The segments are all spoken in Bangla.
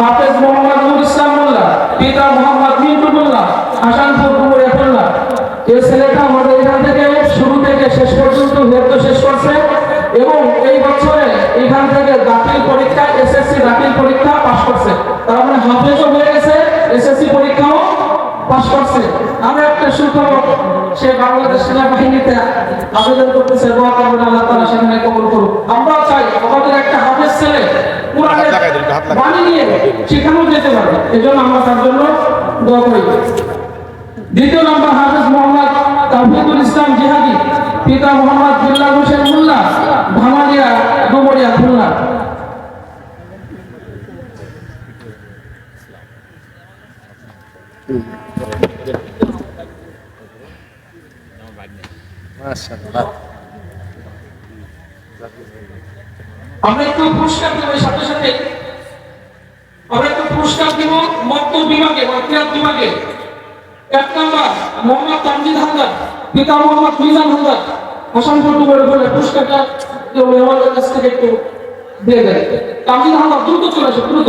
হাফেজ মোহাম্মদ নুর ইসলাম মোল্লা, পিতা মোহাম্মদ মিন্টু মোল্লা হাসানপুর ডুমুরিয়া খুলনা এই ছেলেটা আমাদের এখান থেকে শুরু থেকে শেষ পর্যন্ত হেফজ শেষ করছে। এবং এই বছরে এখান থেকে দাখিল পরীক্ষা, এসএসসি দাখিল পরীক্ষা পাশ করছে। তার মানে হাফেজও হয়ে গেছে, এসএসসি পরীক্ষাও পাশ করছে। আমরা একটা সুখবর, সে বাংলাদেশ সেনাবাহিনীতে আবেদন করতেছে দোয়া করবেন আল্লাহ তাআলা সেখানে কবুল করুক। আমরা চাই আমাদের একটা হাফেজ ছেলে হাত লাগাই। বাণী নিয়ে সেখানেও যেতে পারে এই জন্য আমরা তার জন্য দোয়া করি। দ্বিতীয় নম্বর হাফেজ মোহাম্মদ তাফিকুল ইসলাম জিহাদি পিতা মোহাম্মদ বিল্লাহ হোসেন মোল্লা ভামালিয়া ডুমরিয়া খুলনা। আমরা একটু পুরস্কার দেবো এর সাথে সাথে মত্ত বিভাগে মাতৃয়াত বিভাগে। এক নম্বর মোহাম্মদ তামজিদ হালদার পিতা মোহাম্মদ মিজান হালদার। হাসানপুর ডুবরে বলে পুরস্কারটা কেউ আমাদের কাছ থেকে একটু দিয়ে দেয়। তামজিদ হালদার দ্রুত চলে আসে দ্রুত।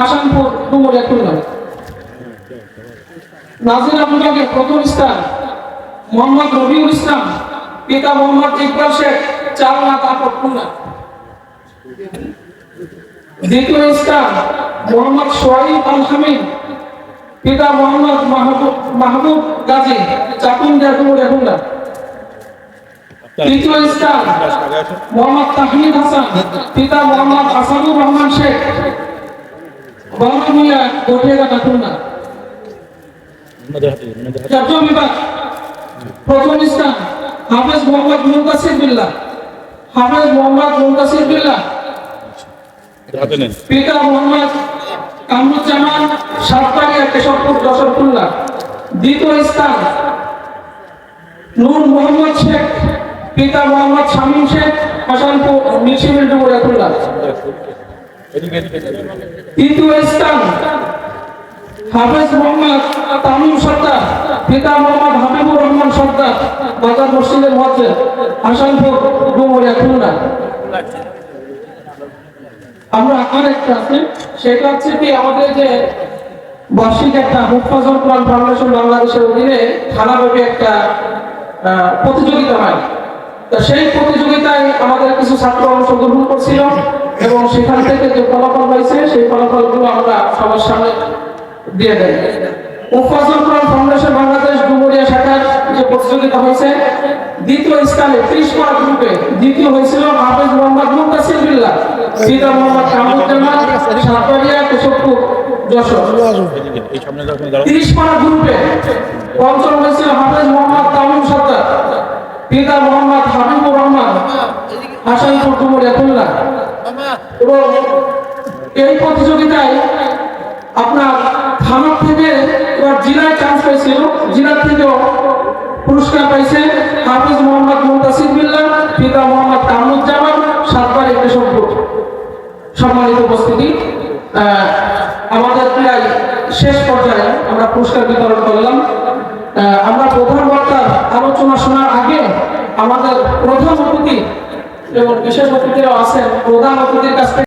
হাসানপুর ডুমুরিয়া খুলনা নাজিরা বিভাগে প্রথম স্থান মোহাম্মদ রবিউল ইসলাম, পিতা মোহাম্মদ ইকবাল শেখ, চালনা তারপর খুলনা। দ্বিতীয় স্থান মোহাম্মদ সোহাইব আল হামিদ, পিতা মোহাম্মদ মাহবুব মাহবুব গাজী চাকুন ডুমুরিয়া খুলনা। তৃতীয় স্থান মোহাম্মদ তাহমিদ হাসান, পিতা মোহাম্মদ আসাদুর রহমান শেখ বাংলা গঠিয়াঘাটা খুলনা জাতীয় বিভাগ প্রথম স্থান হাফেজ মোহাম্মদ মুন্তাসির বিল্লাহ হাফেজ মোহাম্মদ মুন্তাসির বিল্লাহ পিতা মোহাম্মদ কামরুজ্জামান সাতবাড়িয়া কেশবপুর যশোরকুল্লা। দ্বিতীয় স্থান নূর মোহাম্মদ শেখ পিতা মোহাম্মদ শামীম শেখ হাসানপুর এদিকে এদিকে। তৃতীয় স্থান হাফেজ মোহাম্মদ তামিম সর্দার, পিতা মোহাম্মদ হাবিবুর রহমান সর্দার, বাজার মসজিদের মধ্যে হাসানপুর, ডুমুরিয়া, খুলনা। আমরা আরেকটা আছে, সেটা হচ্ছে কি আমাদের যে বার্ষিক একটা মুফাজল কোরআন ফাউন্ডেশন বাংলাদেশের অধীনে থানাব্যাপী একটা প্রতিযোগিতা হয়। তা সেই প্রতিযোগিতায় আমাদের কিছু ছাত্র অংশগ্রহণ করছিল এবং সেখান থেকে যে ফলাফল হয়েছে, সেই ফলাফলগুলো আমরা সবার সামনে দিয়ে দেয় মুফাজল কোরআন ফাউন্ডেশন বাংলাদেশ ডুমুরিয়া শাখার যে প্রতিযোগিতা হয়েছে, দ্বিতীয় স্থানে ত্রিশ মার্ক গ্রুপে দ্বিতীয় হয়েছিল হাফেজ মোহাম্মদ মুন্তাসির বিল্লাহ, পিতা মোহাম্মদ কামরুজ্জামান সাতবাড়িয়া কেশবপুর, যশোর। তিরিশ পাড়া গ্রুপে পঞ্চম হয়েছিল হাফেজ মোহাম্মদ তামিম সর্দার পিতা মোহাম্মদ, হাবিবুর রহমান হাসানপুর ডুমুরিয়া খুলনা। এবং এই প্রতিযোগিতায় আপনার থানার থেকে এবার জেলায় চান্স পেয়েছিল। জেলার থেকেও পুরস্কার পাইছে হাফিজ মোহাম্মদ মুন্তাসির বিল্লাহ, পিতা মোহাম্মদ কামরুজ্জামান সাতবার একটি সম্পর্ক সম্মানিত উপস্থিতি আমাদের প্রায় শেষ পর্যায়ে আমরা পুরস্কার বিতরণ করলাম। আমরা প্রধান আমাদের প্রধান অতিথি এবং বিশেষ অতিথিরাও আছেন প্রধান অতিথির কাছ থেকে